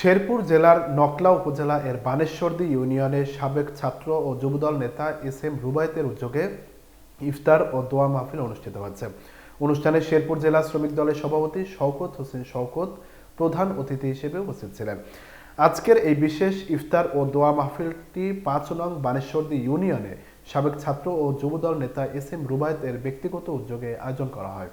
শেরপুর জেলার নকলা উপজেলা এর বানেশ্বরদী ইউনিয়নের সাবেক ছাত্র ও যুবদল নেতা এস এম রুবায়তের উদ্যোগে ইফতার ও দোয়া মাহফিল অনুষ্ঠিত হয়েছে অনুষ্ঠানে শেরপুর জেলা শ্রমিক দলের সভাপতি শওকত হোসেন শওকত প্রধান অতিথি হিসেবে উপস্থিত ছিলেন। আজকের এই বিশেষ ইফতার ও দোয়া মাহফিলটি পাঁচ নং বানেশ্বরদী ইউনিয়নে সাবেক ছাত্র ও যুবদল নেতা এস এম রুবায়তের ব্যক্তিগত উদ্যোগে আয়োজন করা হয়।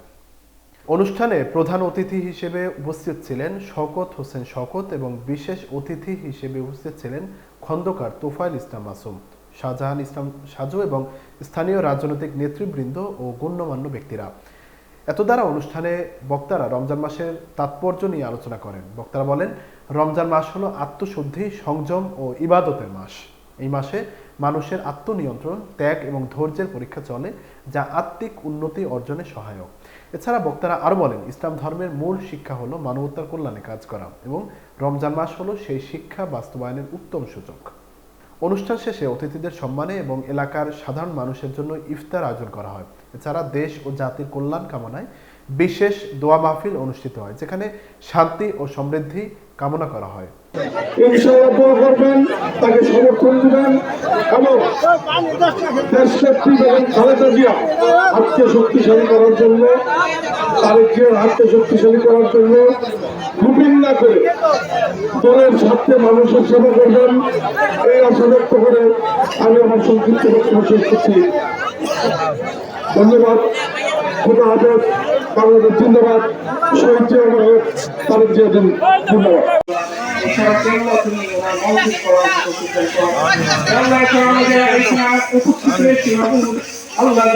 অনুষ্ঠানে প্রধান অতিথি হিসেবে উপস্থিত ছিলেন শওকত হোসেন শওকত এবং বিশেষ অতিথি হিসেবে উপস্থিত ছিলেন খন্দকার তোফাইল ইসলাম মাসুম, শাহজাহান ইসলাম সাজু এবং স্থানীয় রাজনৈতিক নেতৃবৃন্দ ও গণ্যমান্য ব্যক্তিরা। এত দ্বারা অনুষ্ঠানে বক্তারা রমজান মাসের তাৎপর্য নিয়ে আলোচনা করেন। বক্তারা বলেন, রমজান মাস হলো আত্মশুদ্ধি, সংযম ও ইবাদতের মাস। এই মাসে মানুষের আত্মনিয়ন্ত্রণ, ত্যাগ এবং ধৈর্যের পরীক্ষা চলে, যা আত্মিক উন্নতি অর্জনে সহায়ক। এছাড়া বক্তারা আরও বলেন, ইসলাম ধর্মের মূল শিক্ষা হলো মানবতার কল্যাণে কাজ করা এবং রমজান মাস হলো সেই শিক্ষা বাস্তবায়নের উত্তম সূচক। অনুষ্ঠান শেষে অতিথিদের সম্মানে এবং এলাকার সাধারণ মানুষের জন্য ইফতার আয়োজন করা হয়। এছাড়া দেশ ও জাতির কল্যাণ কামনায় বিশেষ দোয়া মাহফিল অনুষ্ঠিত হয়, যেখানে শান্তি ও সমৃদ্ধি কামনা করা হয়। ইনশাআল্লাহ দোয়া করবেন, তাকে সমর্থন দিবেন। এবং খালেদা জিয়া হাতকে শক্তিশালী করার জন্য, তারেক জিয়ার হাতকে শক্তিশালী করার জন্য ঘুমিন না করে দলের স্বার্থে মানুষের সেবা করবেন, এই আশা ব্যক্ত করে আমি আমার সংক্ষিপ্ত বক্তব্য ধন্যবাদ। খোদা হাফেজ বাংলাদেশ জিন্দাবাদ শহীদ জিয়া হয়েছো। আল্লাহ